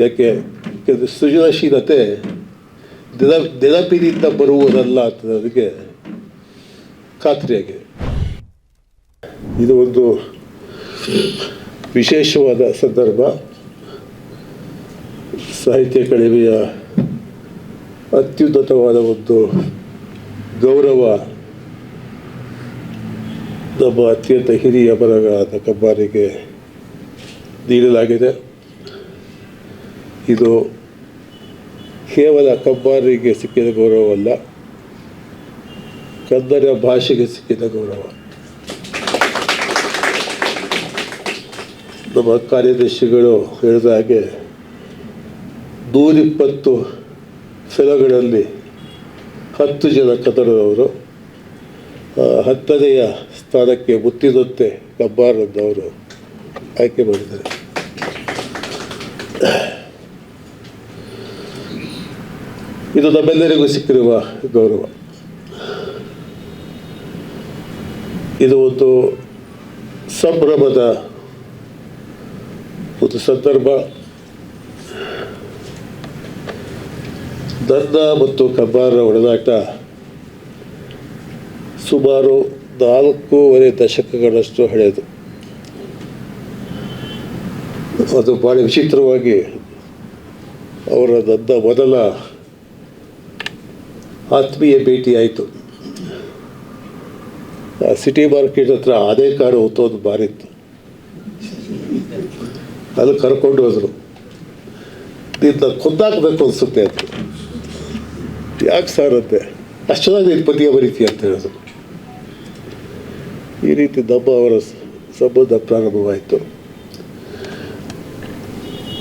ಯಾಕೆ? ಸೃಜನಶೀಲತೆ ದಿನ ನೆನಪಿನಿಂದ ಬರುವುದಲ್ಲ ಅಂತ ನನಗೆ ಖಾತ್ರಿಯಾಗಿದೆ ಇದು ಒಂದು ವಿಶೇಷವಾದ ಸಂದರ್ಭ. ಸಾಹಿತ್ಯ ಕಡಿಮೆಯ ಅತ್ಯುನ್ನತವಾದ ಒಂದು ಗೌರವ ನಮ್ಮ ಅತ್ಯಂತ ಹಿರಿಯ ಬರಗಾದ ಕಬ್ಬಾರಿಗೆ ನೀಡಲಾಗಿದೆ. ಇದು ಕೇವಲ ಕಬ್ಬಾರಿಗೆ ಸಿಕ್ಕಿದ ಗೌರವವಲ್ಲ ಕನ್ನಡ ಭಾಷೆಗೆ ಸಿಕ್ಕಿದ ಗೌರವ. ನಮ್ಮ ಕಾರ್ಯದರ್ಶಿಗಳು ಹೇಳಿದ ಹಾಗೆ ನೂರಿಪ್ಪತ್ತು ಸ್ಥಳಗಳಲ್ಲಿ ಹತ್ತು ಜನ ಕನ್ನಡದವರು ಹತ್ತನೆಯ ಸ್ಥಾನಕ್ಕೆ ಮುತ್ತಿದಂತೆ ಕಬ್ಬಾರದವರು ಆಯ್ಕೆ ಮಾಡಿದ್ದಾರೆ. ಇದು ನಮ್ಮೆಲ್ಲರಿಗೂ ಸಿಕ್ಕಿರುವ ಗೌರವ. ಇದು ಒಂದು ಸಂಭ್ರಮದ ಒಂದು ಸಂದರ್ಭ. ನನ್ನ ಮತ್ತು ಕಬ್ಬಾರರ ಒಡನಾಟ ಸುಮಾರು ನಾಲ್ಕೂವರೆ ದಶಕಗಳಷ್ಟು ಹಳೆಯದು. ಅದು ಭಾಳ ವಿಚಿತ್ರವಾಗಿ ಅವರ ನನ್ನ ಮೊದಲ ಆತ್ಮೀಯ ಭೇಟಿಯಾಯಿತು ಸಿಟಿ ಮಾರ್ಕೆಟ್ ಹತ್ರ ಅದೇ ಕಾರು ಹೊತ್ತು ಒಂದು ಬಾರಿತ್ತು ಅಲ್ಲಿ ಕರ್ಕೊಂಡು ಹೋದರು. ನಿನ್ನ ಕೊಂದಾಕಬೇಕು ಅನಿಸುತ್ತೆ ಅಂತ ಯಾಕೆ ಸರ್ ಅಂತೆ? ಅಷ್ಟು ಚೆನ್ನಾಗಿ ನೀನು ಪದ್ಯ ಬರೀತಿ ಅಂತ ಹೇಳಿದ್ರು. ಈ ರೀತಿ ನಮ್ಮ ಅವರ ಸಂಬಂಧ ಪ್ರಾರಂಭವಾಯಿತು.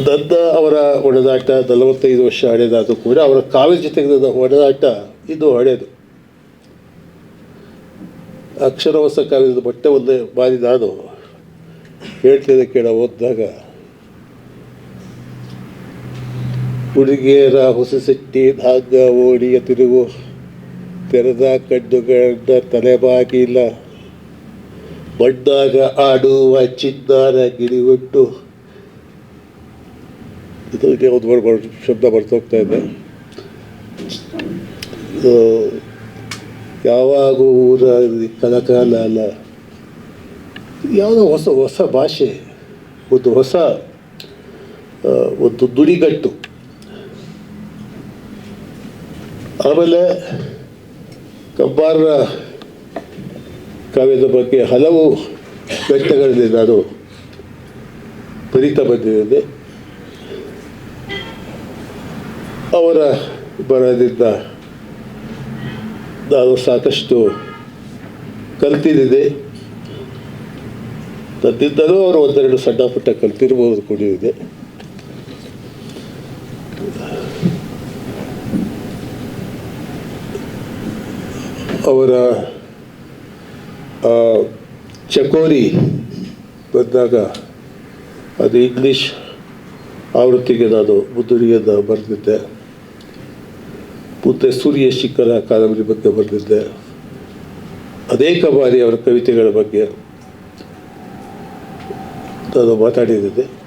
ನನ್ನ ಅವರ ಒಡೆದಾಟ ನಲವತ್ತೈದು ವರ್ಷ ಹಳೆಯದಾದರೂ ಕೂಡ ಅವರ ಕಾವ್ಯ ಜೊತೆಗೆ ನನ್ನ ಒಡನಾಟ ಇದು ಹಳೆಯದು ಅಕ್ಷರವಸ ಕಾಲದ ಬಟ್ಟೆ ಒಂದೇ ಬಾರಿ ನಾನು ಹೇಳ್ತಿದ್ದೆ ಕೇಳ ಓದಿದಾಗ ಹುಡುಗಿಯರ ಹೊಸಸೆಟ್ಟಿ ಧಾಗ ಓಡಿಯ ತಿರುವು ತೆರೆದ ಕಣ್ಣುಗಳನ್ನ ತಲೆಬಾಗಿಲ್ಲ ಬಣ್ಣಾಗ ಆಡುವ ಚಿನ್ನಾರ ಗಿರಿಗೊಟ್ಟು ಇದಕ್ಕೆ ಒಂದು ಶಬ್ದ ಬರ್ತೋಗ್ತಾ ಇದೆ? ಯಾವಾಗ ಊರ ಕಲಕಾಲ ಅಲ್ಲ ಯಾವುದೋ ಹೊಸ ಹೊಸ ಭಾಷೆ, ಒಂದು ಹೊಸ ಒಂದು ದುಡಿಗಟ್ಟು. ಆಮೇಲೆ ಕಬ್ಬಾರರ ಕಾವ್ಯದ ಬಗ್ಗೆ ಹಲವು ಘಟ್ಟಗಳಲ್ಲಿ ನಾನು ಬರಿತಾ ಬಂದಿದ್ದೇನೆ ಅವರ ಬರದಿಂದ ನಾನು ಸಾಕಷ್ಟು ಕಲ್ತಿದ್ದಿದೆ. ನನ್ನಿಂದಲೂ ಅವರು ಒಂದೆರಡು ಸಣ್ಣ ಪುಟ್ಟ ಕಲ್ತಿರ್ಬೋದು ಕೂಡಿದೆ ಅವರ ಚಕೋರಿ ಬಂದಾಗ ಅದು ಇಂಗ್ಲೀಷ್ ಆವೃತ್ತಿಗೆ ನಾನು ಮುದ್ದುಡಿಯನ್ನು ಬರೆದಿದ್ದೆ. ಮುಂದೆ ಸೂರ್ಯ ಶಿಖರ ಕಾದಂಬರಿ ಬಗ್ಗೆ ಬರೆದಿದ್ದೆ. ಅನೇಕ ಬಾರಿ ಅವರ ಕವಿತೆಗಳ ಬಗ್ಗೆ ನಾನು ಮಾತಾಡಿದ್ದೆ.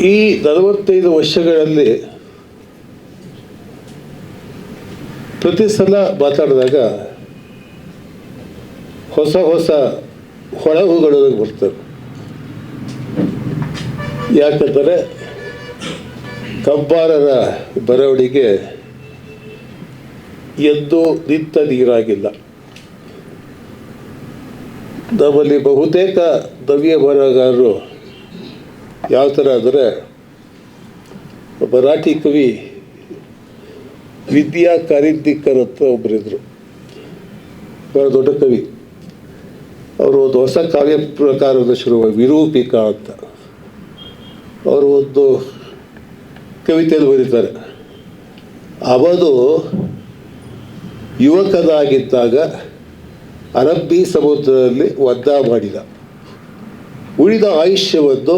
ಈ ನಲವತ್ತೈದು ವರ್ಷಗಳಲ್ಲಿ ಪ್ರತಿ ಸಲ ಮಾತಾಡಿದಾಗ ಹೊಸ ಹೊಸ ಹೊಳಹುಗಳು ಬರ್ತವೆ. ಯಾಕಂದರೆ ಕಬ್ಬಾರರ ಬರವಣಿಗೆ ಎಂದೂ ನಿಂತ ನೀರಾಗಿಲ್ಲ. ನಮ್ಮಲ್ಲಿ ಬಹುತೇಕ ನವ್ಯ ಬರಹಗಾರರು ಯಾವ ಥರ ಅಂದರೆ ಮರಾಠಿ ಕವಿ ವಿದ್ಯಾ ಕಾರಿಂದಿಕರ್ ಅಂತ ಒಬ್ಬರಿದ್ದರು ಬಹಳ ದೊಡ್ಡ ಕವಿ. ಅವರು ಒಂದು ಹೊಸ ಕಾವ್ಯ ಪ್ರಕಾರದ ಶುರುವ ವಿರೂಪಿಕಾ ಅಂತ. ಅವರು ಒಂದು ಕವಿತೆಯಲ್ಲಿ ಬರೀತಾರೆ. ಅವನು ಯುವಕನಾಗಿದ್ದಾಗ ಅರಬ್ಬಿ ಸಮುದ್ರದಲ್ಲಿ ಒದ್ದ ಮಾಡಿದ. ಉಳಿದ ಆಯುಷ್ಯವನ್ನು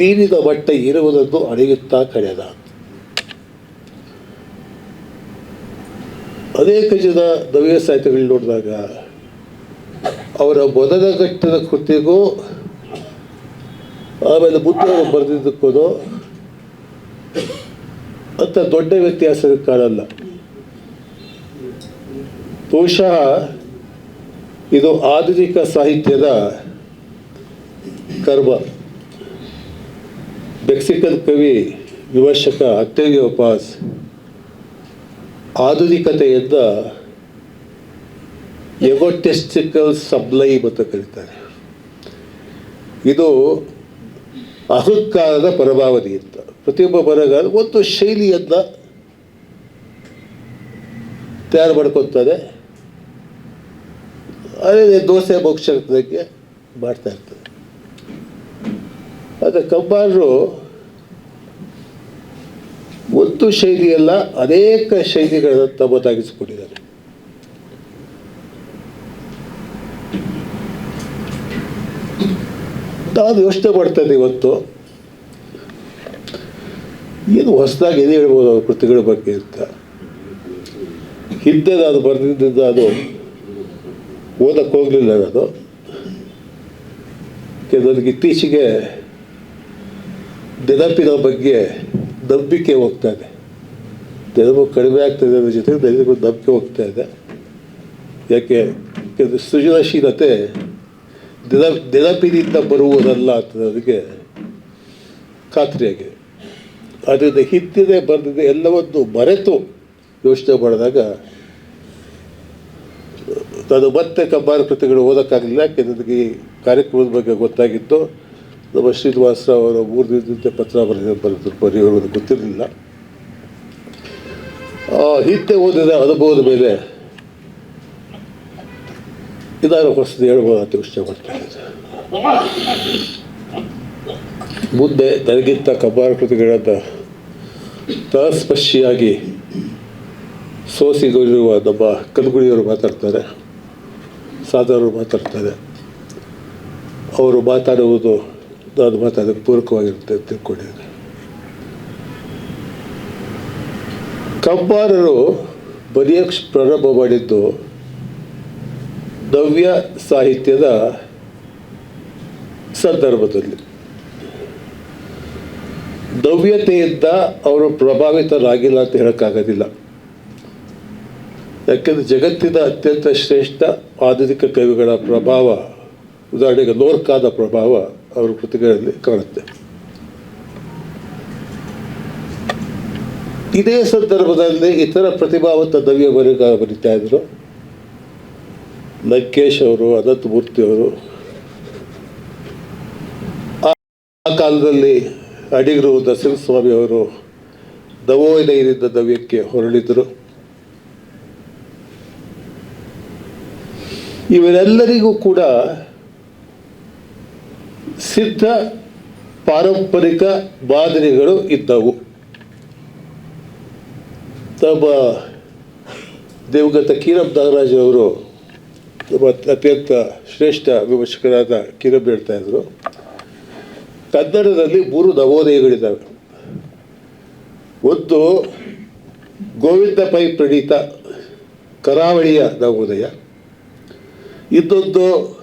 ನೀರಿನ ಮಟ್ಟ ಇರುವುದನ್ನು ಅಳೆಯುತ್ತಾ ಕಳೆದ. ಅನೇಕ ಜನ ನವ್ಯ ಸಾಹಿತ್ಯಗಳು ನೋಡಿದಾಗ ಅವರ ಮೊದಲ ಘಟ್ಟದ ಕೃತಿಗೂ ಆಮೇಲೆ ಬುದ್ಧ ಬರೆದಿದ್ದಕ್ಕೂ ಅಂತ ದೊಡ್ಡ ವ್ಯತ್ಯಾಸ ಕಾಣಲ್ಲ ಬಹುಶಃ ಇದು ಆಧುನಿಕ ಸಾಹಿತ್ಯದ ಕರ್ಮ. ಮೆಕ್ಸಿಕನ್ ಕವಿ, ವಿಮರ್ಶಕ ಅತ್ತೇವಿಯೋ ಪಾಸ್ ಆಧುನಿಕತೆಯಿಂದ ಎಗೋಟೆಸ್ಟಿಕಲ್ ಸಬ್ಲೈಮ್ ಅಂತ ಕರೀತಾರೆ. ಇದು ಅಹಂಕಾರದ ಪರಮಾವಧಿ ಅಂತ. ಪ್ರತಿಯೊಬ್ಬ ಬರಗಾರ ಒಂದು ಶೈಲಿಯನ್ನು ತಯಾರು ಮಾಡ್ಕೊತಾರೆ ಅದೇ ದೋಸೆ ಮೋಕ್ಷಕ್ಕೆ ಮಾಡ್ತಾ ಇರ್ತದೆ ಆದರೆ ಕಂಬಾರರು ಒಂದು ಶೈಲಿಯಲ್ಲ ಅನೇಕ ಶೈಲಿಗಳನ್ನು ತಮ್ಮದಾಗಿಸಿಕೊಂಡಿದ್ದಾರೆ. ನಾನು ಯೋಚನೆ ಮಾಡ್ತಾ ಇವತ್ತು. ಏನು ಹೊಸದಾಗಿ ಏನು ಹೇಳ್ಬೋದು ಅವ್ರ ಕೃತಿಗಳ ಬಗ್ಗೆ ಅಂತ. ಹಿಂದೆ ನಾನು ಬರೆದಿದ್ದ ಅದು ಓದಕ್ಕೆ ಹೋಗಲಿಲ್ಲ ನಾನು. ನನಗೆ ಇತ್ತೀಚೆಗೆ ನೆನಪಿನ ಬಗ್ಗೆ ನಂಬಿಕೆ ಹೋಗ್ತಾ ಇದೆ. ನೆನಪು ಕಡಿಮೆ ಆಗ್ತದೆ ಅದರ ಜೊತೆಗೆ ನನಗೂ ನಂಬಿಕೆ ಹೋಗ್ತಾ ಇದೆ. ಯಾಕೆ? ಸೃಜನಶೀಲತೆ ನೆನ ನೆನಪಿನಿಂದ ಬರುವುದಲ್ಲ ಅಂತ ನನಗೆ ಖಾತ್ರಿಯಾಗಿದೆ. ಅದರಿಂದ ಹಿಂದಿದೆ ಬಂದಿದೆ, ಎಲ್ಲವನ್ನು ಮರೆತು ಯೋಚನೆ ಮಾಡಿದಾಗ ನಾನು ಮತ್ತೆ ಕಬ್ಬಾರ ಕೃತಿಗಳು ಓದೋಕ್ಕಾಗಲಿಲ್ಲ. ಯಾಕೆ ನನಗೆ ಈ ಕಾರ್ಯಕ್ರಮದ ಬಗ್ಗೆ ಗೊತ್ತಾಗಿತ್ತು. ನಮ್ಮ ಶ್ರೀನಿವಾಸರಾವ್ ಅವರು ಮೂರು ದಿನದಿಂದ ಪತ್ರ ಬರೆದ ಬರೆದ್ರು ಬರೆಯೋರು ಗೊತ್ತಿರಲಿಲ್ಲ. ಹಿಂದೆ ಓದಿದ ಅನುಭವದ ಮೇಲೆ ಇದಾರು ಪ್ರಸ್ತುತಿ ಹೇಳ್ಬೋದು ಅಂತ ಯೋಚನೆ ಮಾಡ್ತಾ ಇದ್ದೆ ಮುಂದೆ ನನಗಿಂತ ಕಬ್ಬಾರ ಕೃತಿಗಳನ್ನ ತಸ್ಪರ್ಶಿಯಾಗಿ ಸೋಸಿಗೊಳಿರುವ ನಮ್ಮ ಕಲ್ಗುಡಿಯವರು ಮಾತಾಡ್ತಾರೆ ಸಾಧವರು ಮಾತಾಡ್ತಾರೆ. ಅವರು ಮಾತಾಡುವುದು ನಾನು ಮಾತಾಡೋಕ್ಕೆ ಪೂರಕವಾಗಿರುತ್ತೆ ಅಂತ ಕಂಬಾರರು ಬರೆಯೋಕ್ಕೆ ಪ್ರಾರಂಭ ಮಾಡಿದ್ದು ನವ್ಯ ಸಾಹಿತ್ಯದ ಸಂದರ್ಭದಲ್ಲಿ. ನವ್ಯತೆಯಿಂದ ಅವರು ಪ್ರಭಾವಿತರಾಗಿಲ್ಲ ಅಂತ ಹೇಳೋಕ್ಕಾಗೋದಿಲ್ಲ. ಯಾಕೆಂದರೆ ಜಗತ್ತಿನ ಅತ್ಯಂತ ಶ್ರೇಷ್ಠ ಆಧುನಿಕ ಕವಿಗಳ ಪ್ರಭಾವ, ಉದಾಹರಣೆಗೆ ನೋರ್ಕಾದ ಪ್ರಭಾವ ಅವರ ಕೃತಿಗಳಲ್ಲಿ ಕಾಣುತ್ತೆ. ಇದೇ ಸಂದರ್ಭದಲ್ಲಿ ಇತರ ಪ್ರತಿಭಾವಂತ ನವ್ಯ ಬರಗಾರ ಬರೀತಾ ಇದ್ರು ಲಂಕೇಶ್ ಅವರು, ಅನಂತ ಅವರು, ಆ ಕಾಲದಲ್ಲಿ ಅಡಿಗರು ನರಸಿಂಹಸ್ವಾಮಿ ಅವರು ನವೋದಯದಿಂದ ದವ್ಯಕ್ಕೆ ಹೊರಳಿದರು. ಇವರೆಲ್ಲರಿಗೂ ಕೂಡ ಸಿದ್ಧ ಪಾರಂಪರಿಕ ಮಾದರಿಗಳು ಇದ್ದವು. ತಮ್ಮ ದೇವಗತ ಕೀರಂ ನಾಗರಾಜ್ ಅವರು ಅತ್ಯಂತ ಶ್ರೇಷ್ಠ ವಿಮರ್ಶಕರಾದ ಕಿರಬ್ ಹೇಳ್ತಾ ಇದ್ರು. ಕನ್ನಡದಲ್ಲಿ ಮೂರು ನವೋದಯಗಳಿದ್ದಾವೆ. ಒಂದು ಗೋವಿಂದ ಪೈ ಪ್ರಣೀತ ಕರಾವಳಿಯ ನವೋದಯ. ಇನ್ನೊಂದು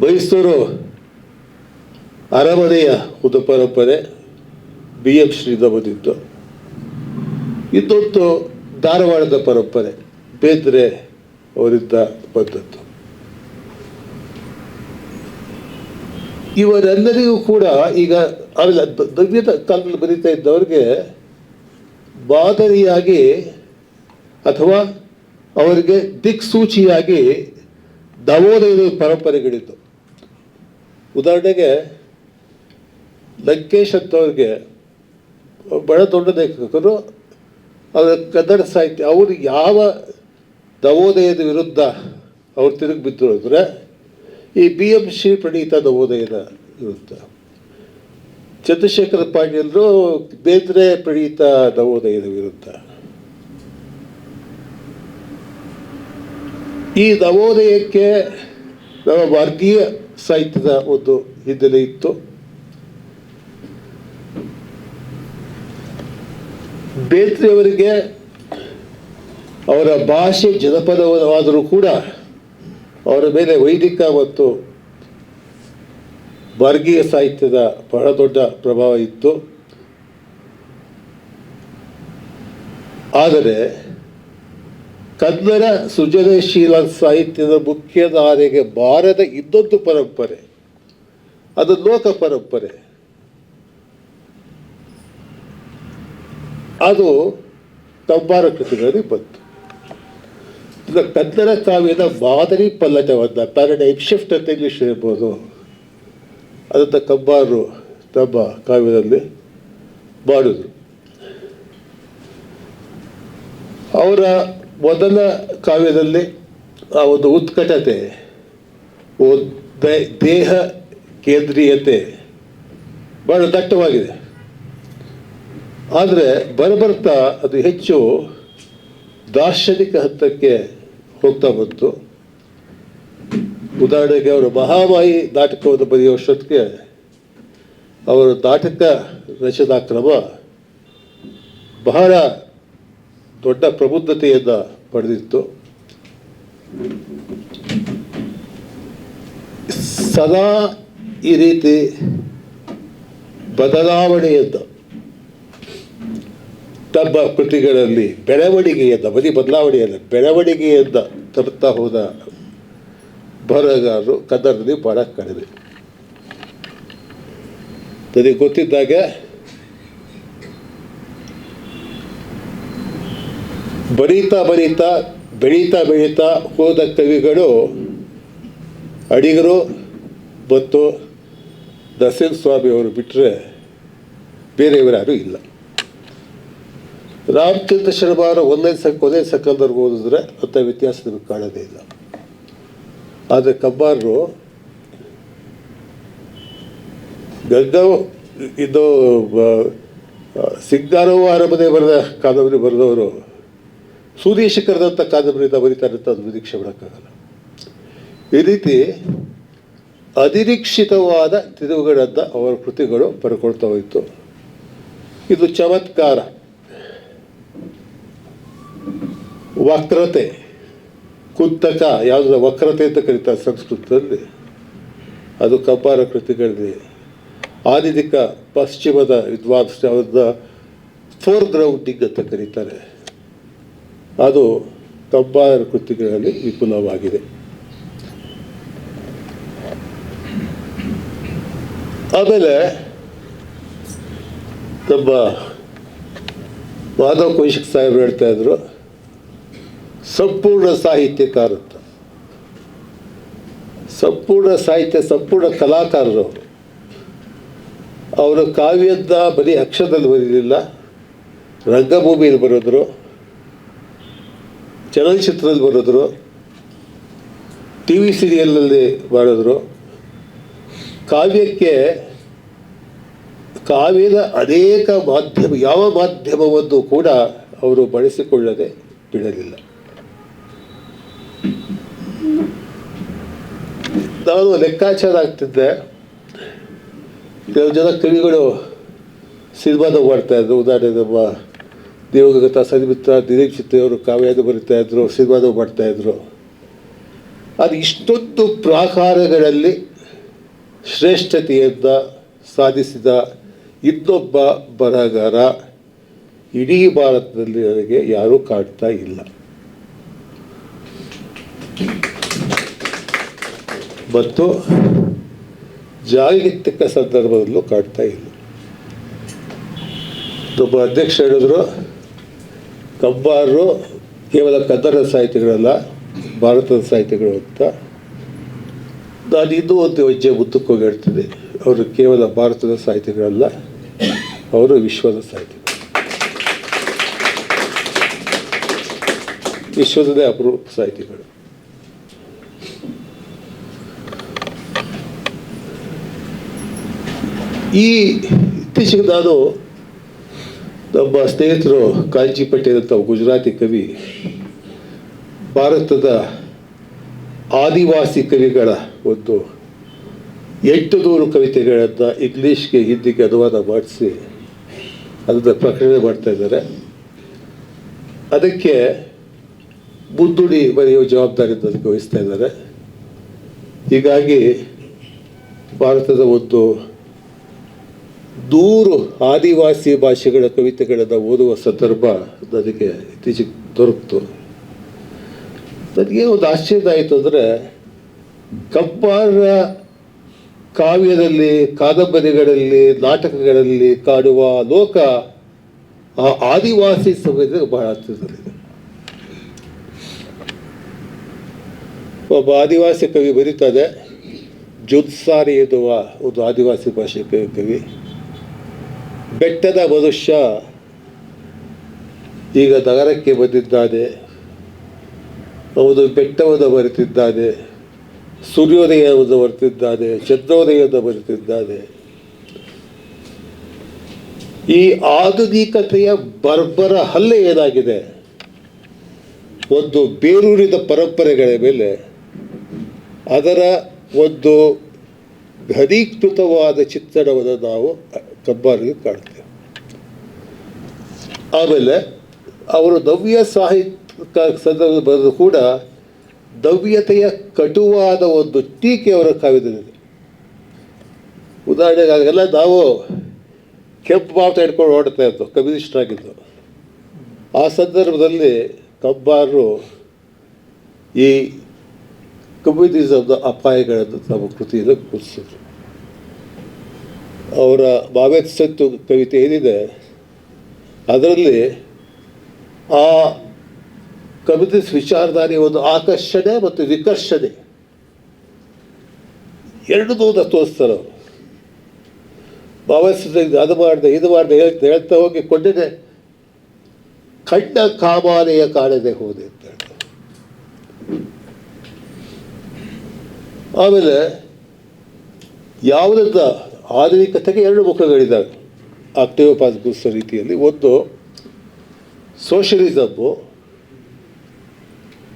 ಮೈಸೂರು ಅರಮನೆಯ ಒಂದು ಪರಂಪರೆ, ಬಿ ಎಂ ಬಂದಿದ್ದು ಇನ್ನೊಂದು ಧಾರವಾಡದ ಪರಂಪರೆ ಬೇಂದ್ರೆ ಅವರಿಂದ ಬಂದದ್ದು ಇವರೆಲ್ಲರಿಗೂ ಕೂಡ ಈಗ ಆಮೇಲೆ ದ- ದವ್ಯದ ಕಾಲದಲ್ಲಿ ಬರೀತಾ ಇದ್ದವ್ರಿಗೆ ಮಾದರಿಯಾಗಿ ಅಥವಾ ಅವರಿಗೆ ದಿಕ್ಸೂಚಿಯಾಗಿ ನವೋದಯದ ಪರಂಪರೆಗಳಿತ್ತು ಉದಾಹರಣೆಗೆ ಲಂಕೇಶ್ ಅಂತವ್ರಿಗೆ ಬಹಳ ದೊಡ್ಡ ಲೇಖಕರು ಅವರ ಕನ್ನಡ ಸಾಹಿತ್ಯ ಅವರು ಯಾವ ನವೋದಯದ ವಿರುದ್ಧ ಅವ್ರು ತಿರುಗಿ ಬಿದ್ದರು ಅಂದರೆ ಈ ಬಿ ಎಂ ಶ್ರೀ ಪ್ರಣೀತ ನವೋದಯದ ವಿರುದ್ಧ. ಚಂದ್ರಶೇಖರ ಪಾಟೀಲರು ಬೇಂದ್ರೆ ಪ್ರಣೀತ ದವೋದಯದ ವಿರುದ್ಧ. ಈ ನವೋದಯಕ್ಕೆ ನಮ್ಮ ವರ್ಗೀಯ ಸಾಹಿತ್ಯದ ಒಂದು ಹಿನ್ನೆಲೆ ಇತ್ತು. ಬೇಂದ್ರೆಯವರಿಗೆ ಅವರ ಭಾಷೆ ಜನಪದವಾದರೂ ಕೂಡ ಅವರ ಮೇಲೆ ವೈದಿಕ ಮತ್ತು ವರ್ಗೀಯ ಸಾಹಿತ್ಯದ ಬಹಳ ದೊಡ್ಡ ಪ್ರಭಾವ ಇತ್ತು. ಆದರೆ ಕನ್ನಡ ಸೃಜನಶೀಲ ಸಾಹಿತ್ಯದ ಮುಖ್ಯ ಮುಖ್ಯಧಾರೆಗೆ ಬಾರದ ಇನ್ನೊಂದು ಪರಂಪರೆ, ಅದು ಲೋಕ ಪರಂಪರೆ. ಅದು ತಂಬಾರ ಕೃತಿಗಳಲ್ಲಿ ಬಂತು. ಕನ್ನಡ ಕಾವ್ಯದ ಮಾದರಿ ಪಲ್ಲಟವನ್ನು ಪ್ಯಾರಡೈಮ್ ಶಿಫ್ಟ್ ಅಂತ ಇಂಗ್ಲೀಷ್ ಹೇಳ್ಬೋದು. ಅದನ್ನು ಕಂಬಾರರು ತಮ್ಮ ಕಾವ್ಯದಲ್ಲಿ ಮಾಡಿದ್ರು ಅವರ ಮೊದಲ ಕಾವ್ಯದಲ್ಲಿ ಆ ಒಂದು ಉತ್ಕಟತೆ ದೇಹ ಕೇಂದ್ರೀಯತೆ ಬಹಳ ದಟ್ಟವಾಗಿದೆ. ಆದರೆ ಬರಬರ್ತಾ ಅದು ಹೆಚ್ಚು ದಾರ್ಶನಿಕ ಹಂತಕ್ಕೆ ಹೋಗ್ತಾ ಬಂತು ಉದಾಹರಣೆಗೆ ಅವರು ಮಹಾಮಾಯಿ ನಾಟಕವನ್ನು ಬರೆಯುವಷ್ಟೊತ್ತಿಗೆ ಅವರ ನಾಟಕ ರಚನಾ ಕ್ರಮ ಬಹಳ ದೊಡ್ಡ ಪ್ರಬುದ್ಧತೆಯನ್ನು ಪಡೆದಿತ್ತು. ಸದಾ ಈ ರೀತಿ ಬದಲಾವಣೆಯನ್ನು ತಮ್ಮ ಕೃತಿಗಳಲ್ಲಿ ಬೆಳವಣಿಗೆಯಿಂದ ಬರೀ ಬದಲಾವಣೆಯಲ್ಲ ಬೆಳವಣಿಗೆಯಿಂದ ತರುತ್ತಾ ಹೋದ ಬರಹಗಾರರು ಕನ್ನಡದಲ್ಲಿ ಬಹಳ ಕಡಿಮೆ. ನನಗೆ ಗೊತ್ತಿದ್ದಾಗೆ ಬರೀತಾ ಬರೀತಾ, ಬೆಳೀತಾ ಬೆಳೀತಾ ಹೋದ ಕವಿಗಳು ಅಡಿಗರು ಮತ್ತು ನರಸಿಂಹಸ್ವಾಮಿ ಅವರು ಬಿಟ್ಟರೆ ಬೇರೆಯವರು ಯಾರೂ ಇಲ್ಲ. ರಾಮಚಂದ್ರ ಶನಿವಾರ ಒಂದೇ ಒಂದನೇ ಸಕ್ ಕೊನೆ ಸಕಲ್ದವ್ರಿಗೆ ಓದಿದ್ರೆ ಅಂಥ ವ್ಯತ್ಯಾಸ ನಿಮಗೆ ಕಾಣೋದೇ ಇಲ್ಲ. ಆದರೆ ಕಬ್ಬಾರರು ಗಂಗವ್ ಇದು ಸಿಂಗಾರವು ಅರಮನೆ ಬರೆದ ಕಾದಂಬರಿ ಬರೆದವರು ಸೂರ್ಯಶೇಖರದಂಥ ಕಾದಂಬರಿಯಿಂದ ಬರೀತಾರೆ ಅಂತ ಅದು ನಿರೀಕ್ಷೆ ಮಾಡೋಕ್ಕಾಗಲ್ಲ. ಈ ರೀತಿ ಅನಿರೀಕ್ಷಿತವಾದ ತಿರುವುಗಳನ್ನು ಅವರ ಕೃತಿಗಳು ಬರ್ಕೊಳ್ತಾ ಹೋಯಿತು. ಇದು ಚಮತ್ಕಾರ. ವಕ್ರತೆ, ಕುತ್ತಕ ಯಾವುದರ ವಕ್ರತೆ ಅಂತ ಕರೀತಾರೆ ಸಂಸ್ಕೃತದಲ್ಲಿ, ಅದು ಕಪಾರ ಕೃತಿಗಳಲ್ಲಿ. ಆದಿದಿಕ ಪಶ್ಚಿಮದ ವಿದ್ವಾಂಸ ಅವರನ್ನ ಫೋರ್ ಗ್ರೌಂಡಿಂಗ್ ಅಂತ ಕರೀತಾರೆ. ಅದು ಕಂಪಾರ ಕೃತಿಗಳಲ್ಲಿ ವಿಪುಲವಾಗಿದೆ. ಆಮೇಲೆ ನಮ್ಮ ಮಾಧವ ಕೌಶಿಕ್ ಸಾಹೇಬ್ರು ಹೇಳ್ತಾ ಇದ್ರು ಸಂಪೂರ್ಣ ಸಾಹಿತ್ಯಕಾರತ್ವ ಸಂಪೂರ್ಣ ಸಾಹಿತ್ಯ, ಸಂಪೂರ್ಣ ಕಲಾಕಾರರು ಅವರು. ಅವರ ಕಾವ್ಯದ ಬರೀ ಅಕ್ಷರದಲ್ಲಿ ಬರೀಲಿಲ್ಲ. ರಂಗಭೂಮಿಯಲ್ಲಿ ಬರೆದ್ರು. ಚಲನಚಿತ್ರದಲ್ಲಿ ಬರೆದ್ರು. ಟಿ ವಿ ಸೀರಿಯಲ್ನಲ್ಲಿ ಮಾಡಿದ್ರು. ಕಾವ್ಯಕ್ಕೆ ಕಾವ್ಯದ ಅನೇಕ ಮಾಧ್ಯಮ, ಯಾವ ಮಾಧ್ಯಮವನ್ನು ಕೂಡ ಅವರು ಬಳಸಿಕೊಳ್ಳದೆ ಬಿಡಲಿಲ್ಲ. ನಾನು ಲೆಕ್ಕಾಚಾರ ಆಗ್ತಿದ್ದೆ. ಕೆಲವು ಜನ ಕವಿಗಳು ಸಿನಿಮಾದ ಮಾಡ್ತಾ ಇದ್ರು. ಉದಾಹರಣೆ ನಮ್ಮ ದೇವಗತ ಸನ್ಮಿತ್ರ ಚಿತ್ರೆಯವರು ಕಾವ್ಯದ ಬರಿತಾಯಿದ್ರು ಸಿನಿಮಾದ ಮಾಡ್ತಾ ಇದ್ರು. ಅದು ಇಷ್ಟೊಂದು ಪ್ರಾಕಾರಗಳಲ್ಲಿ ಶ್ರೇಷ್ಠತೆಯನ್ನು ಸಾಧಿಸಿದ ಇನ್ನೊಬ್ಬ ಬರಹಗಾರ ಇಡೀ ಭಾರತದಲ್ಲಿ ನನಗೆ ಯಾರೂ ಕಾಡ್ತಾ ಇಲ್ಲ. ಮತ್ತು ಜಾಗತಿಕ ಸಂದರ್ಭದಲ್ಲೂ ಕಾಡ್ತಾ ಇಲ್ಲ. ಒಬ್ಬ ಅಧ್ಯಕ್ಷ ಹೇಳಿದ್ರು, ಕಂಬಾರರು ಕೇವಲ ಕನ್ನಡ ಸಾಹಿತ್ಯಗಳಲ್ಲ, ಭಾರತದ ಸಾಹಿತ್ಯಗಳು ಅಂತ. ನಾನು ಇನ್ನೂ ಒಂದು ಹೆಜ್ಜೆ ಹೋಗಿ ಹೇಳ್ತೀನಿ. ಅವರು ಕೇವಲ ಭಾರತದ ಸಾಹಿತ್ಯಗಳಲ್ಲ, ಅವರು ವಿಶ್ವದ ಸಾಹಿತ್ಯಗಳು. ವಿಶ್ವದೇ ಅಪರೂಪ ಸಾಹಿತಿಗಳು ಈ ಇತ್ತೀಚೆಗೆ ನಾನು ನಮ್ಮ ಸ್ನೇಹಿತರು ಕಾಂಜಿ ಗುಜರಾತಿ ಕವಿ, ಭಾರತದ ಆದಿವಾಸಿ ಕವಿಗಳ ಒಂದು ಎಂಟು ನೂರು ಕವಿತೆಗಳನ್ನು ಇಂಗ್ಲೀಷ್ಗೆ, ಹಿಂದಿಗೆ ಅನುವಾದ ಮಾಡಿಸಿ ಅದನ್ನು ಪ್ರಕಟಣೆ ಮಾಡ್ತಾ ಇದ್ದಾರೆ. ಅದಕ್ಕೆ ಮುನ್ನುಡಿ ಬರೆಯುವ ಜವಾಬ್ದಾರಿ ನನಗೆ ವಹಿಸ್ತಾ ಇದ್ದಾರೆ. ಹೀಗಾಗಿ ಭಾರತದ ಒಂದು ನೂರು ಆದಿವಾಸಿ ಭಾಷೆಗಳ ಕವಿತೆಗಳನ್ನು ಓದುವ ಸಂದರ್ಭ ನನಗೆ ಇತ್ತೀಚೆಗೆ ದೊರಕಿತು. ನನಗೆ ಒಂದು ಆಶ್ಚರ್ಯ ಆಯಿತು ಅಂದರೆ ಕಬ್ಬಾರ ಕಾವ್ಯದಲ್ಲಿ, ಕಾದಂಬರಿಗಳಲ್ಲಿ, ನಾಟಕಗಳಲ್ಲಿ ಕಾಡುವ ಲೋಕ ಆ ಆದಿವಾಸಿ ಸಮಯದಲ್ಲಿ ಬಹಳ ಹತ್ತಿರದಲ್ಲಿದೆ ಒಬ್ಬ ಆದಿವಾಸಿ ಕವಿ ಬರೀತಾನೆ ಜುತ್ಸಾರಿ ಎನ್ನುವ ಒಂದು ಆದಿವಾಸಿ ಭಾಷೆ ಕವಿ. ಬೆಟ್ಟದ ಮನುಷ್ಯ ಈಗ ನಗರಕ್ಕೆ ಬಂದಿದ್ದಾನೆ. ಅವನು ಬೆಟ್ಟವನ್ನು ಬರೆತಿದ್ದಾನೆ ಸೂರ್ಯೋದಯವನ್ನು ಬರೆತಿದ್ದಾನೆ ಚಂದ್ರೋದಯವನ್ನು ಬರೆತಿದ್ದಾನೆ ಈ ಆಧುನಿಕತೆಯ ಬರ್ಬರ ಹಲ್ಲೆ ಏನಾಗಿದೆ? ಒಂದು ಬೇರೂರಿದ ಪರಂಪರೆಗಳ ಮೇಲೆ ಅದರ ಒಂದು ಘನೀಕೃತವಾದ ಚಿತ್ರಣವನ್ನು ನಾವು ಕಬ್ಬಾರಿಗೆ ಕಾಣ್ತೇವೆ. ಆಮೇಲೆ ಅವರು ನವ್ಯ ಸಾಹಿತ್ಯ ಸಂದರ್ಭ ಬರೆದು ಕೂಡ ನವ್ಯತೆಯ ಕಟುವಾದ ಒಂದು ಟೀಕೆ ಅವರ ಕಾವ್ಯದಲ್ಲಿದೆ ಉದಾಹರಣೆಗೆ ಆಗೆಲ್ಲ ನಾವು ಕೆಂಪು ಮಾವುತ ಹಿಡ್ಕೊಂಡು ಓಡ್ತಾ ಕಮ್ಯುನಿಸ್ಟ್ ಆಗಿದ್ದು ಆ ಸಂದರ್ಭದಲ್ಲಿ ಕಬ್ಬಾರರು ಈ ಕಮ್ಯುನಿಸಮ್ನ ಅಪಾಯಗಳನ್ನು ತಮ್ಮ ಕೃತಿಯಲ್ಲಿ ಗುರುತಿಸಿದ್ರು ಅವರ ಮಾವೇತ್ ಸತ್ತು ಕವಿತೆ ಏನಿದೆ, ಅದರಲ್ಲಿ ಆ ಕವಿತೆ ವಿಚಾರಧಾರಿ ಒಂದು ಆಕರ್ಷಣೆ ಮತ್ತು ವಿಕರ್ಷಣೆ. ಎರಡು ದೂರ ತೋರಿಸ್ತಾರೆ ಅವರು. ಸತ್ತು ಅದು ಮಾಡಿದೆ, ಇದು ಮಾಡಿದೆ ಹೇಳ್ತಾ ಹೇಳ್ತಾ ಹೋಗಿ ಕೊಂಡಿದೆ ಕಣ್ಣ ಕಾಮಾಲೆಯ ಕಾಣದೆ ಹೋದೆ ಅಂತ ಆಮೇಲೆ ಯಾವುದನ್ನ ಆಧುನಿಕತೆಗೆ ಎರಡು ಮುಖಗಳಿದ್ದಾವೆ. ಆಕ್ಟಿವೋಪಾಸ್ ಗುರುಸ ರೀತಿಯಲ್ಲಿ ಒಂದು ಸೋಷಲಿಸಮ್ಮು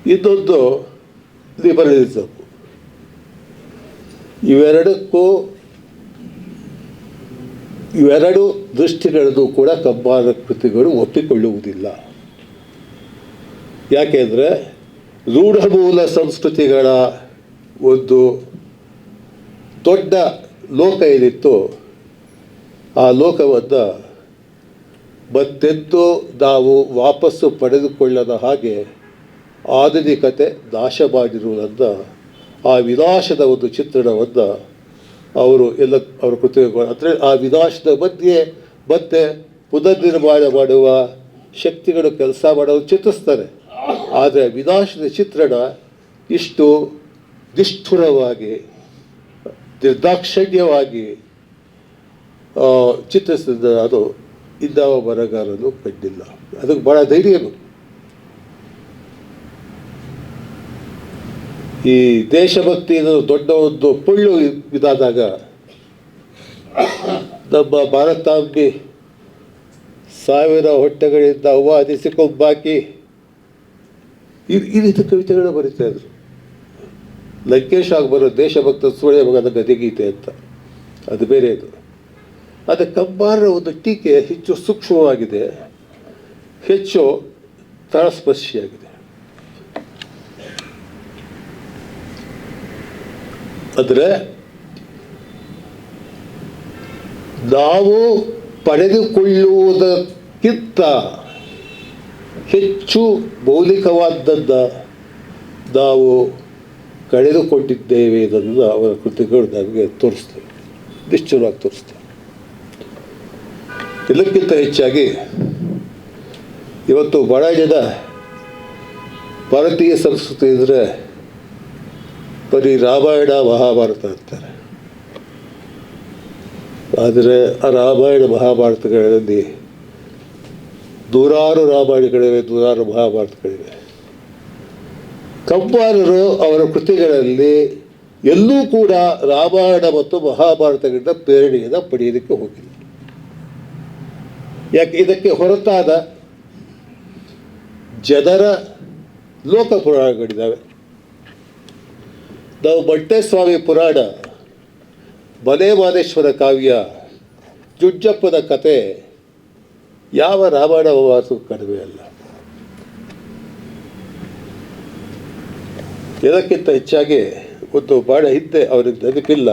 ಇನ್ನೊಂದು ಲಿಬರಲಿಸಮ್. ಇವೆರಡಕ್ಕೂ, ಇವೆರಡು ದೃಷ್ಟಿಗಳನ್ನು ಕೂಡ ಕಬ್ಬಾದ ಕೃತಿಗಳು ಒಪ್ಪಿಕೊಳ್ಳುವುದಿಲ್ಲ. ಯಾಕೆಂದರೆ ರೂಢಮೂಲ ಸಂಸ್ಕೃತಿಗಳ ಒಂದು ದೊಡ್ಡ ಲೋಕ ಏನಿತ್ತು ಆ ಲೋಕವನ್ನು ಮತ್ತೆಂದು ನಾವು ವಾಪಸ್ಸು ಪಡೆದುಕೊಳ್ಳದ ಹಾಗೆ ಆಧುನಿಕತೆ ನಾಶ ಮಾಡಿರುವುದನ್ನು ಆ ವಿನಾಶದ ಒಂದು ಚಿತ್ರಣವನ್ನು ಅವರು ಎಲ್ಲ, ಅವರ ಕೃತಿಗಳು. ಅಂದರೆ ಆ ವಿನಾಶದ ಮಧ್ಯೆ ಮತ್ತೆ ಪುನರ್ನಿರ್ಮಾಣ ಮಾಡುವ ಶಕ್ತಿಗಳು ಕೆಲಸ ಮಾಡಲು ಚಿತ್ರಿಸ್ತಾರೆ. ಆದರೆ ವಿನಾಶದ ಚಿತ್ರಣ ಇಷ್ಟು ನಿಷ್ಠುರವಾಗಿ ನಿರ್ದಾಕ್ಷಣ್ಯವಾಗಿ ಚಿತ್ರಿಸಿದ ಅದು ಇದ್ದಾವ ಬರಗಾರನು ಕಂಡಿಲ್ಲ ಅದಕ್ಕೆ ಭಾಳ ಧೈರ್ಯ. ಈ ದೇಶಭಕ್ತಿ ದೊಡ್ಡ ಒಂದು ಪುಳ್ಳು ಇದಾದಾಗ ನಮ್ಮ ಭಾರತಾಂಬಿ ಸಾವಿರ ಹೊಟ್ಟೆಗಳಿಂದ ಅವ್ವಾದಿಸಿಕೊಂಬಾಕಿ ಈ ಈ ರೀತಿ ಕವಿತೆಗಳು ಬರೀತಾ ಇದ್ರು ಲಂಕೇಶ್ ಆಗ್ಬರೋ ದೇಶಭಕ್ತ ಸುಳ್ಯ ಮಗನ ಗದಿಗೀತೆ ಅಂತ. ಅದು ಬೇರೆ ಇದು ಅದು ಕಬ್ಬಾರರ ಒಂದು ಟೀಕೆ ಹೆಚ್ಚು ಸೂಕ್ಷ್ಮವಾಗಿದೆ. ಹೆಚ್ಚು ತಳಸ್ಪರ್ಶಿಯಾಗಿದೆ. ಆದರೆ ನಾವು ಪಡೆದುಕೊಳ್ಳುವುದಕ್ಕಿಂತ ಹೆಚ್ಚು ಮೌಲಿಕವಾದದ್ದ ನಾವು ಕಳೆದುಕೊಂಡಿದ್ದೇವೆ ಅನ್ನೋದು ಅವರ ಕೃತಿಗಳು ನಮಗೆ ತೋರಿಸ್ತವೆ. ನಿಶ್ಚಲವಾಗಿ ತೋರಿಸ್ತವೆ. ಇದಕ್ಕಿಂತ ಹೆಚ್ಚಾಗಿ ಇವತ್ತು ಬಹಳ ಜನ ಭಾರತೀಯ ಸಂಸ್ಕೃತಿ ಅಂದರೆ ಬರೀ ರಾಮಾಯಣ, ಮಹಾಭಾರತ ಅಂತಾರೆ. ಆದರೆ ಆ ರಾಮಾಯಣ, ಮಹಾಭಾರತಗಳಲ್ಲಿ ನೂರಾರು ರಾಮಾಯಣಗಳಿವೆ, ನೂರಾರು ಮಹಾಭಾರತಗಳಿವೆ. ಕಂಬಾರರು ಅವರ ಕೃತಿಗಳಲ್ಲಿ ಎಲ್ಲೂ ಕೂಡ ರಾಮಾಯಣ ಮತ್ತು ಮಹಾಭಾರತಗಳಿಂದ ಪ್ರೇರಣೆಯನ್ನು ಪಡೆಯೋದಕ್ಕೆ ಹೋಗಿಲ್ಲ. ಯಾಕೆ? ಇದಕ್ಕೆ ಹೊರತಾದ ಜನರ ಲೋಕ ಪುರಾಣಗಳಿದ್ದಾವೆ. ನಾವು ಮೊಟ್ಟೆಸ್ವಾಮಿ ಪುರಾಣ ಮಲೆ ಮಾದೇಶ್ವರ ಕಾವ್ಯ, ಜುಜ್ಜಪ್ಪನ ಕತೆ, ಯಾವ ರಾಮಾಯಣ ವಾಸು ಕಡಿಮೆ ಅಲ್ಲ. ಇದಕ್ಕಿಂತ ಹೆಚ್ಚಾಗಿ ಒಂದು ಭಾಳ ಹಿಂದೆ ಅವ್ರಿಗೆ ನೆನಪಿಲ್ಲ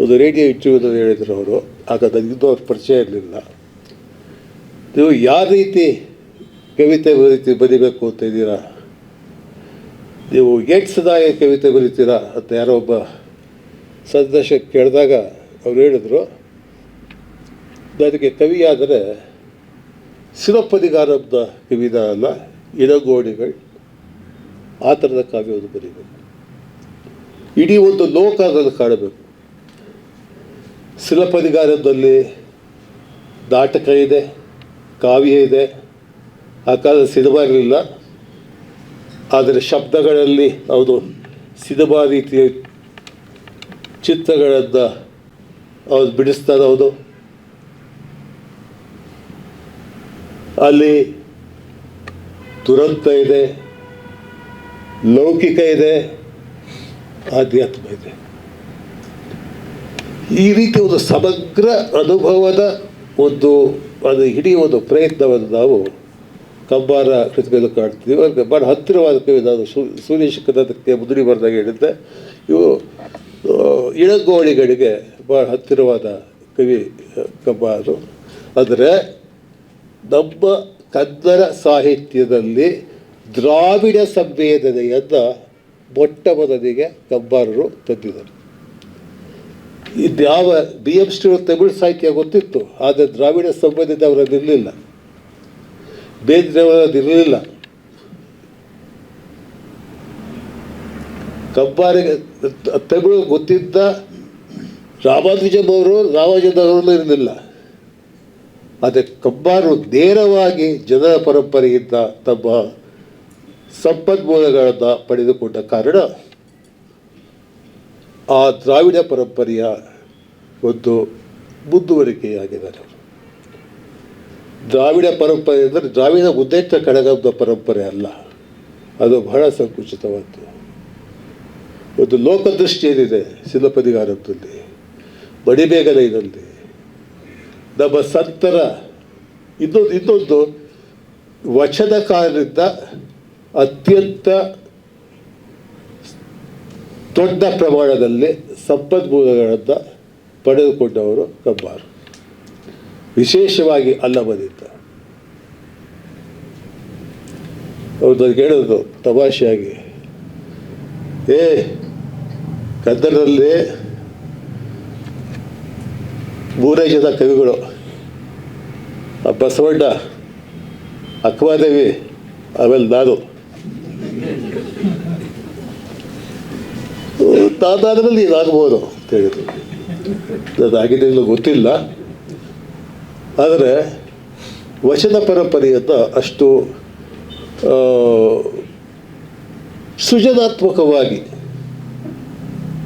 ಒಂದು ರೇಡಿಯೋ ಇಂಟರ್ವ್ಯೂದಲ್ಲಿ ಹೇಳಿದರು ಅವರು. ಆಗ ನನಗಿಂದು ಅವ್ರ ಪರಿಚಯ ಇರಲಿಲ್ಲ. ನೀವು ಯಾವ ರೀತಿ ಕವಿತೆ ಬರೀತಿ, ಬರಿಬೇಕು ಅಂತ ಇದ್ದೀರಾ? ನೀವು ಏಟ್ಸದಾಗ ಕವಿತೆ ಬರೀತೀರಾ ಅಂತ ಯಾರೋ ಒಬ್ಬ ಸಂದೇಶ ಕೇಳಿದಾಗ ಅವ್ರು ಹೇಳಿದರು. ನನಗೆ ಕವಿಯಾದರೆ ಶಿರಪ್ಪದಿಗಾರಬ್ದ ಕವಿದ ಅಲ್ಲ ಇಳಗೋಡಿಗಳು ಆ ಥರದ ಕಾವ್ಯವನ್ನು ಬರೀಬೇಕು. ಇಡೀ ಒಂದು ಲೋಕ ಅದನ್ನು ಕಾಣಬೇಕು ಶಿಲಪದಿಗಾರದಲ್ಲಿ ನಾಟಕ ಇದೆ, ಕಾವ್ಯ ಇದೆ. ಆ ಕಾಲ ಸಿನಿಮಾ ಇರಲಿಲ್ಲ. ಆದರೆ ಶಬ್ದಗಳಲ್ಲಿ ಅವರು ಸಿನಿಮಾ ರೀತಿಯ ಚಿತ್ರಗಳನ್ನು ಅವ್ರು ಬಿಡಿಸ್ತಾರೆ ಹೌದು ಅಲ್ಲಿ ದುರಂತ ಇದೆ. ಲೌಕಿಕ ಇದೆ, ಆಧ್ಯಾತ್ಮ ಇದೆ. ಈ ರೀತಿ ಒಂದು ಸಮಗ್ರ ಅನುಭವದ ಒಂದು, ಅದು ಇಡೀ ಒಂದು ಪ್ರಯತ್ನವನ್ನು ನಾವು ಕಂಬಾರ ಕೃತಿಗಳು ಕಾಣ್ತೀವಿ ಅವ್ರಿಗೆ ಭಾಳ ಹತ್ತಿರವಾದ ಕವಿ ನಾನು ಸೂ, ಸೂರ್ಯ ಕನ್ನಡಕ್ಕೆ ಮುದ್ರಿ ಬರೆದಾಗ ಹೇಳಿದ್ದೆ. ಇವು ಇಳಗೋಳಿಗಳಿಗೆ ಭಾಳ ಹತ್ತಿರವಾದ ಕವಿ ಕಂಬಾರು. ಆದರೆ, ನಮ್ಮ ಕನ್ನಡ ಸಾಹಿತ್ಯದಲ್ಲಿ ದ್ರಾವಿಡ ಸಂವೇದನೆಯನ್ನು ಮೊಟ್ಟ ಮೊದಲಿಗೆ ಕಂಬಾರರು ತಂದಿದ್ದಾರೆ ಇದ್ಯಾವ ಬಿ ಎಂ ಶ್ರೀ ತಮಿಳು ಸಾಹಿತ್ಯ ಗೊತ್ತಿತ್ತು, ಆದರೆ ದ್ರಾವಿಡ ಸಂಬಂಧಿತ ಅವರದಿರಲಿಲ್ಲ ಬೇಂದ್ರವರದಿರಲಿಲ್ಲ ಕಂಬಾರಿಗೆ ತಮಿಳು ಗೊತ್ತಿದ್ದ ರಾಮಾನುಜಂ ಅವರು ರಾಮಾನುಜದವರಲ್ಲೂ ಇರಲಿಲ್ಲ. ಆದರೆ ಕಂಬಾರರು ನೇರವಾಗಿ ಜನರ ಪರಂಪರೆಯಿಂದ ತಮ್ಮ ಸಂಪನ್ಮೂಲಗಳನ್ನು ಪಡೆದುಕೊಂಡ ಕಾರಣ ಆ ದ್ರಾವಿಡ ಪರಂಪರೆಯ ಒಂದು ಮುಂದುವರಿಕೆಯಾಗಿದ್ದಾರೆ. ದ್ರಾವಿಡ ಪರಂಪರೆ ಅಂದರೆ ದ್ರಾವಿಡ ಉದ್ದೇಶ ಕಡಗದ ಪರಂಪರೆ ಅಲ್ಲ, ಅದು ಬಹಳ ಸಂಕುಚಿತವಾದ್ದು. ಒಂದು ಲೋಕದೃಷ್ಟಿ ಏನಿದೆ ಶಿಲಪದಿಗಾರದಲ್ಲಿ ಮಡಿಬೇಗಲೈನಲ್ಲಿ ನಮ್ಮ ಸಂತರ ಇನ್ನೊಂದು ಇನ್ನೊಂದು ವಚನಕಾರರಿಂದ ಅತ್ಯಂತ ದೊಡ್ಡ ಪ್ರಮಾಣದಲ್ಲಿ ಸಂಪನ್ಮೂಲಗಳನ್ನು ಪಡೆದುಕೊಂಡವರು ಕಬ್ಬಾರು ವಿಶೇಷವಾಗಿ ಅಲ್ಲಮದಿಂದ ಅವ್ರು ನನಗೆ ಹೇಳೋದು ತಮಾಷೆಯಾಗಿ. ಏ ಕನ್ನಡದಲ್ಲಿ ಮೂರೇ ಜನ ಕವಿಗಳು. ಆ ಬಸವಣ್ಣ ಅಕ್ವಾದೇವಿ ಆಮೇಲೆ ನಾನು. ತಾದಾದ್ರಲ್ಲಿ ಇದಾಗ್ಬೋದು ಅಂತ ಹೇಳಿದ್ರು. ಅದು ಆಗಿದ್ದು ಗೊತ್ತಿಲ್ಲ. ಆದರೆ ವಚನ ಪರಂಪರೆಯನ್ನು ಅಷ್ಟು ಸೃಜನಾತ್ಮಕವಾಗಿ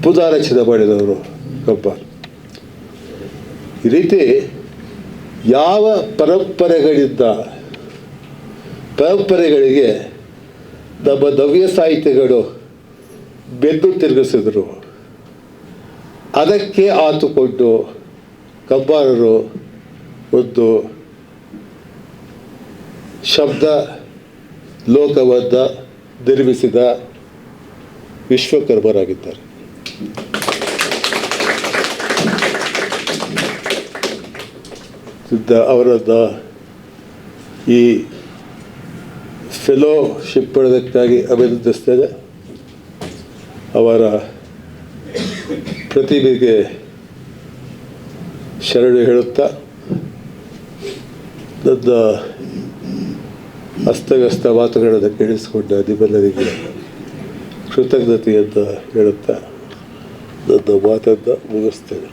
ಪುನಾರಚನೆ ಮಾಡಿದವರು ಕಂಬಾರ್ ಈ ರೀತಿ ಯಾವ ಪರಂಪರೆಗಳಿಂದ, ಪರಂಪರೆಗಳಿಗೆ ನಮ್ಮ ನವ್ಯ ಸಾಹಿತ್ಯಗಳು ಬೆನ್ನು ತಿರುಗಿಸಿದ್ರು. ಅದಕ್ಕೆ ಆತುಕೊಂಡು ಕಬ್ಬಾರರು ಒಂದು ಶಬ್ದ ಲೋಕವನ್ನು ನಿರ್ಮಿಸಿದ ವಿಶ್ವಕರ್ಮರಾಗಿದ್ದಾರೆ. ಅವರನ್ನು ಈ ಫೆಲೋಶಿಪ್ ಪಡೆದಕ್ಕಾಗಿ ಅಭಿನಂದಿಸ್ತೇನೆ. ಅವರ ಪ್ರತಿಭೆಗೆ ಶರಣು ಹೇಳುತ್ತಾ ನನ್ನ ಅಸ್ತವ್ಯಸ್ತ ಮಾತುಗಳನ್ನು ಕೇಳಿಸಿಕೊಂಡ ನಿಮ್ಮೆಲ್ಲರಿಗೆ ಕೃತಜ್ಞತೆಯನ್ನು ಹೇಳುತ್ತಾ ನನ್ನ ಮಾತನ್ನು ಮುಗಿಸ್ತೇನೆ.